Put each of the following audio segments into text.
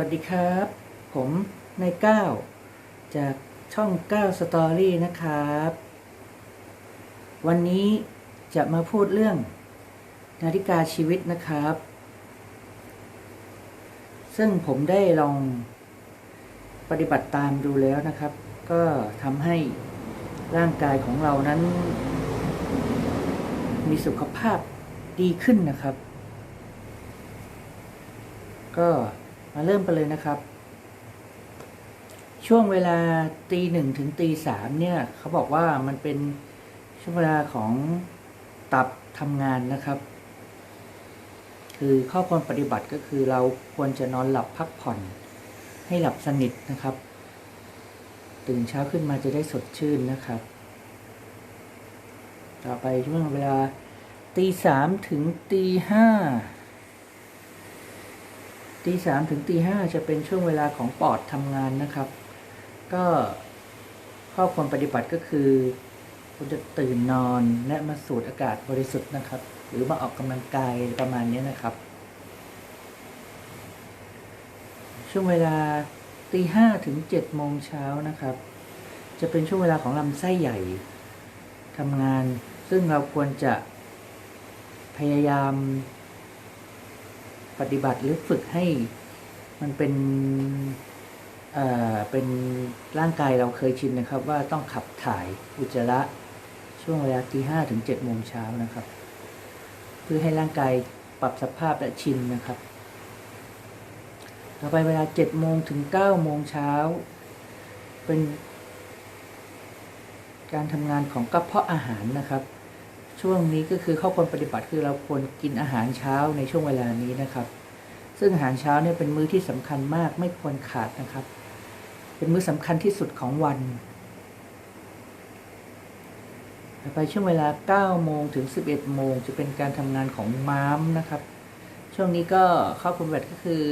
วัสดีครับ ผมนายก้าวจากช่อง9 Story นะครับ วันนี้จะมาพูดเรื่องนาฬิกาชีวิตนะครับ ซึ่งผมได้ลองปฏิบัติตามดูแล้วนะครับ ก็ทำให้ร่างกายของเรานั้น มีสุขภาพดีขึ้นนะครับ ก็ มาเริ่มกันเลยนะครับ ช่วงเวลาตีหนึ่งถึงตีสามเนี่ยเขาบอกว่ามันเป็นช่วงเวลาของตับทำงานนะครับ คือข้อควรปฏิบัติก็คือเราควรจะนอนหลับพักผ่อน ให้หลับสนิทนะครับ ตื่นเช้าขึ้นมาจะได้สดชื่นนะครับ ต่อไปช่วงเวลาตีสามถึงตีห้า ตีสามถึงตีห้าจะเป็นช่วงเวลาของปอดทำงานนะครับ ก็ข้อควรปฏิบัติก็คือ คุณจะตื่นนอนและมาสูดอากาศบริสุทธิ์นะครับ หรือมาออกกำลังกายประมาณนี้นะครับ ช่วงเวลาตีห้าถึงเจ็ดโมงเช้านะครับ จะเป็นช่วงเวลาของลำไส้ใหญ่ทำงาน ซึ่งเราควรจะพยายาม ปฏิบัติหรือฝึกให้มันเป็นเอ่อเป็นร่างกายเราเคยชินนะครับ ว่าต้องขับถ่ายอุจจาระช่วงเวลาตีห้าถึงเจ็ดโมงเช้านะครับ เพื่อให้ร่างกายปรับสภาพและชินนะครับ ต่อไปเวลาเจ็ดโมงถึงเก้าโมงเช้าเป็นการทำงานของกระเพาะอาหารนะครับ ช่วงนี้ก็คือข้อควรปฏิบัติคือเราควรกินอาหารเช้าในช่วงเวลานี้นะครับ ซึ่งอาหารเช้าเนี่ยเป็นมื้อที่สำคัญมากไม่ควรขาดนะครับ เป็นมื้อสำคัญที่สุดของวันไปช่วงเวลา 9 โมงถึง 11 โมงจะเป็นการทำงานของม้ามนะครับ ช่วงนี้ก็ข้อควรปฏิบัติก็คือ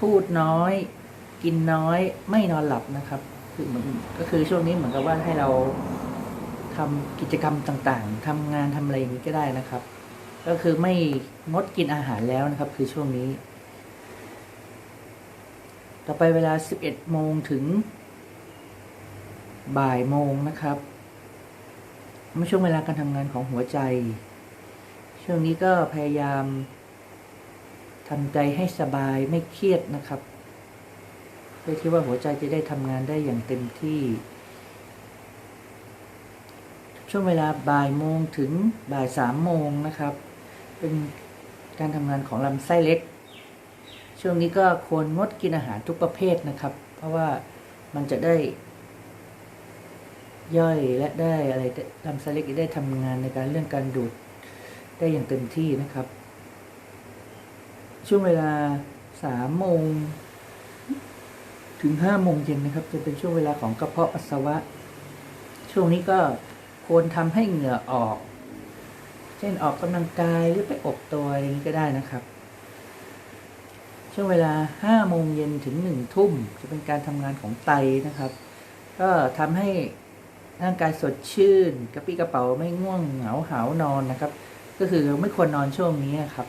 พูดน้อย กินน้อยไม่นอนหลับนะครับ คือเหมือนก็คือช่วงนี้เหมือนกับว่าให้เรา ทำกิจกรรมต่างๆทำงานทำอะไรอย่างนี้ก็ได้นะครับ ก็คือไม่งดกินอาหารแล้วนะครับ คือช่วงนี้ ต่อไปเวลา 11 โมงถึง บ่ายโมงนะครับไม่ช่วงเวลาการทำงานของหัวใจ ช่วงนี้ก็พยายามทำใจให้สบายไม่เครียดนะครับเพื่อที่ว่าหัวใจจะได้ทำงานได้อย่างเต็มที่ ช่วงเวลาบ่ายโมงถึงบ่ายสามโมงนะครับ เป็นการทำงานของลำไส้เล็ก ช่วงนี้ก็ควรงดกินอาหารทุกประเภทนะครับ เพราะว่ามันจะได้ ย่อยและได้อะไรลำไส้เล็กได้ทำงานในการเรื่องการดูดได้อย่างเต็มที่นะครับ ช่วงเวลาสามโมงถึงห้าโมงเย็นนะครับ จะเป็นช่วงเวลาของกระเพาะปัสสาวะ ช่วงนี้ก็ ควรทำให้เหงื่อออก เช่นออกกำลังกายหรือไปอบตัวอะไรอย่างนี้ก็ได้นะครับ ช่วงเวลาห้าโมงเย็นถึงหนึ่งทุ่มจะเป็นการทำงานของไตนะครับ ก็ทำให้ร่างกายสดชื่น กระปี้กระเป๋าไม่ง่วงเหงาหาวนอนนะครับ ก็คือไม่ควรนอนช่วงนี้ครับ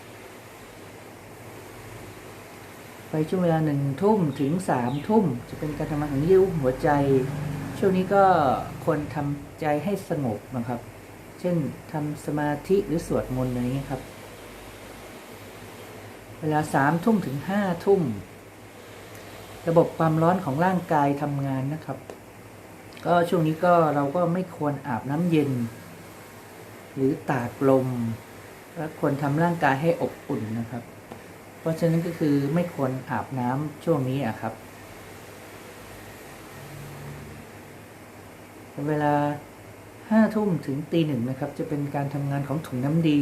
ไปช่วงเวลาหนึ่งทุ่มถึงสามทุ่มจะเป็นการทำงานของยิ้วหัวใจ ช่วงนี้ก็ควรทำใจให้สงบนะครับ เช่นทำสมาธิหรือสวดมนต์อะไรอย่างนี้ยครับ เวลาสามทุ่มถึงห้าทุ่ม ระบบความร้อนของร่างกายทำงานนะครับ ก็ช่วงนี้ก็เราก็ไม่ควรอาบน้ำเย็น หรือตากลมและควรทำร่างกายให้อบอุ่นนะครับ เพราะฉะนั้นก็คือไม่ควรอาบน้ำช่วงนี้อะครับ เวลาห้าทุ่มถึงตีหนึ่งนะครับ จะเป็นการทำงานของถุงน้ำดี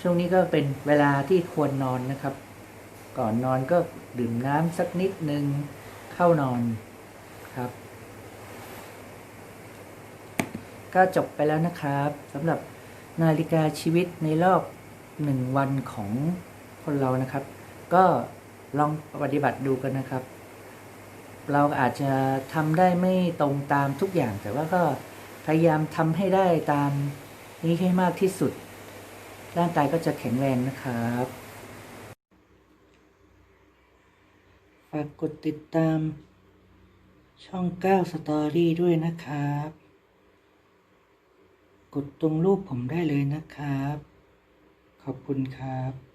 ช่วงนี้ก็เป็นเวลาที่ควรนอนนะครับ ก่อนนอนก็ดื่มน้ำสักนิดหนึ่งเข้านอนครับ ก็จบไปแล้วนะครับสำหรับนาฬิกาชีวิตในรอบหนึ่งวันของคนเรานะครับ ก็ลองปฏิบัติดูกันนะครับ เราอาจจะทำได้ไม่ตรงตามทุกอย่าง แต่ว่าก็พยายามทำให้ได้ตามนี้ให้มากที่สุด ร่างกายก็จะแข็งแรงนะครับฝากกดติดตามช่อง9 Story ด้วยนะครับ กดตรงรูปผมได้เลยนะครับ ขอบคุณครับ